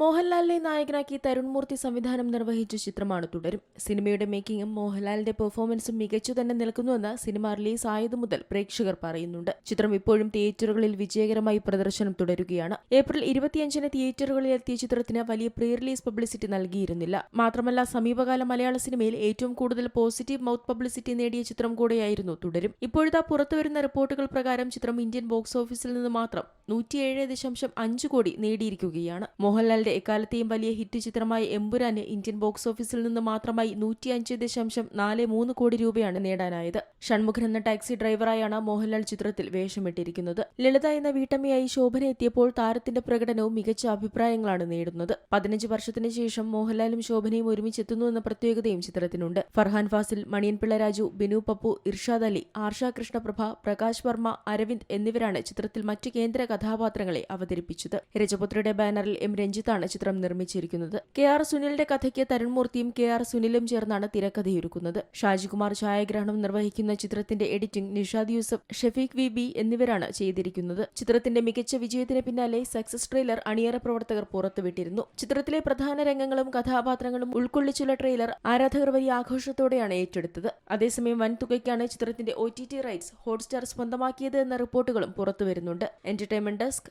മോഹൻലാലിനെ നായകനാക്കി തരുൺ മൂർത്തി സംവിധാനം നിർവഹിച്ച ചിത്രമാണ് തുടരും. സിനിമയുടെ മേക്കിംഗും മോഹൻലാലിന്റെ പെർഫോമൻസും മികച്ചു തന്നെ നിൽക്കുന്നുവെന്ന് സിനിമ റിലീസ് ആയതു മുതൽ പ്രേക്ഷകർ പറയുന്നുണ്ട്. ചിത്രം ഇപ്പോഴും തിയേറ്ററുകളിൽ വിജയകരമായി പ്രദർശനം തുടരുകയാണ്. ഏപ്രിൽ ഇരുപത്തിയഞ്ചിന് തിയേറ്ററുകളിൽ എത്തിയ ചിത്രത്തിന് വലിയ പ്രീ റിലീസ് പബ്ലിസിറ്റി നൽകിയിരുന്നില്ല. മാത്രമല്ല സമീപകാല മലയാള സിനിമയിൽ ഏറ്റവും കൂടുതൽ പോസിറ്റീവ് മൗത്ത് പബ്ലിസിറ്റി നേടിയ ചിത്രം കൂടെയായിരുന്നു തുടരും. ഇപ്പോഴത്തെ പുറത്തുവരുന്ന റിപ്പോർട്ടുകൾ പ്രകാരം ചിത്രം ഇന്ത്യൻ ബോക്സ് ഓഫീസിൽ നിന്ന് മാത്രം നൂറ്റിയേഴ് ദശാംശം അഞ്ച് കോടി നേടിയിരിക്കുകയാണ്. മോഹൻലാലിന്റെ എക്കാലത്തെയും വലിയ ഹിറ്റ് ചിത്രമായ എമ്പുരാന് ഇന്ത്യൻ ബോക്സ് ഓഫീസിൽ നിന്ന് മാത്രമായി നൂറ്റിയഞ്ച് ദശാംശം നാല് മൂന്ന് കോടി രൂപയാണ് നേടാനായത്. ഷൺമുഖൻ എന്ന ടാക്സി ഡ്രൈവറായാണ് മോഹൻലാൽ ചിത്രത്തിൽ വേഷമിട്ടിരിക്കുന്നത്. ലളിത എന്ന വീട്ടമ്മയായി ശോഭന എത്തിയപ്പോൾ താരത്തിന്റെ പ്രകടനവും മികച്ച അഭിപ്രായങ്ങളാണ് നേടുന്നത്. പതിനഞ്ച് വർഷത്തിന് ശേഷം മോഹൻലാലും ശോഭനയും ഒരുമിച്ചെത്തുന്നു എന്ന പ്രത്യേകതയും ചിത്രത്തിനുണ്ട്. ഫർഹാൻ ഫാസിൽ മണിയൻ പിള്ള രാജു ബിനു പപ്പു ഇർഷാദ് അലി ആർഷ കൃഷ്ണപ്രഭ പ്രകാശ് വർമ്മ അരവിന്ദ് എന്നിവരാണ് ചിത്രത്തിൽ മറ്റു കേന്ദ്ര കഥാപാത്രങ്ങളെ അവതരിപ്പിച്ചത്. രജപുത്രയുടെ ബാനറിൽ എം രഞ്ജിത്താണ് ചിത്രം നിർമ്മിച്ചിരിക്കുന്നത്. കെ ആർ സുനിലിന്റെ കഥയ്ക്ക് തരുൺമൂർത്തിയും കെ ആർ സുനിലും ചേർന്നാണ് തിരക്കഥയൊരുക്കുന്നത്. ഷാജികുമാർ ഛായാഗ്രഹണം നിർവഹിക്കുന്ന ചിത്രത്തിന്റെ editing Nishad Yusuf Shefeek V B എന്നിവരാണ് ചെയ്തിരിക്കുന്നത്. ചിത്രത്തിന്റെ മികച്ച വിജയത്തിന് പിന്നാലെ സക്സസ് ട്രെയിലർ അണിയറ പ്രവർത്തകർ പുറത്തുവിട്ടിരുന്നു. ചിത്രത്തിലെ പ്രധാന രംഗങ്ങളും കഥാപാത്രങ്ങളും ഉൾക്കൊള്ളിച്ചുള്ള ട്രെയിലർ ആരാധകർ വലിയ ആഘോഷത്തോടെയാണ് ഏറ്റെടുത്തത്. അതേസമയം വൻതുകയ്ക്കാണ് ചിത്രത്തിന്റെ O T T rights Hotstar സ്വന്തമാക്കിയത് എന്ന റിപ്പോർട്ടുകളും പുറത്തുവരുന്നുണ്ട്. Entertainment desk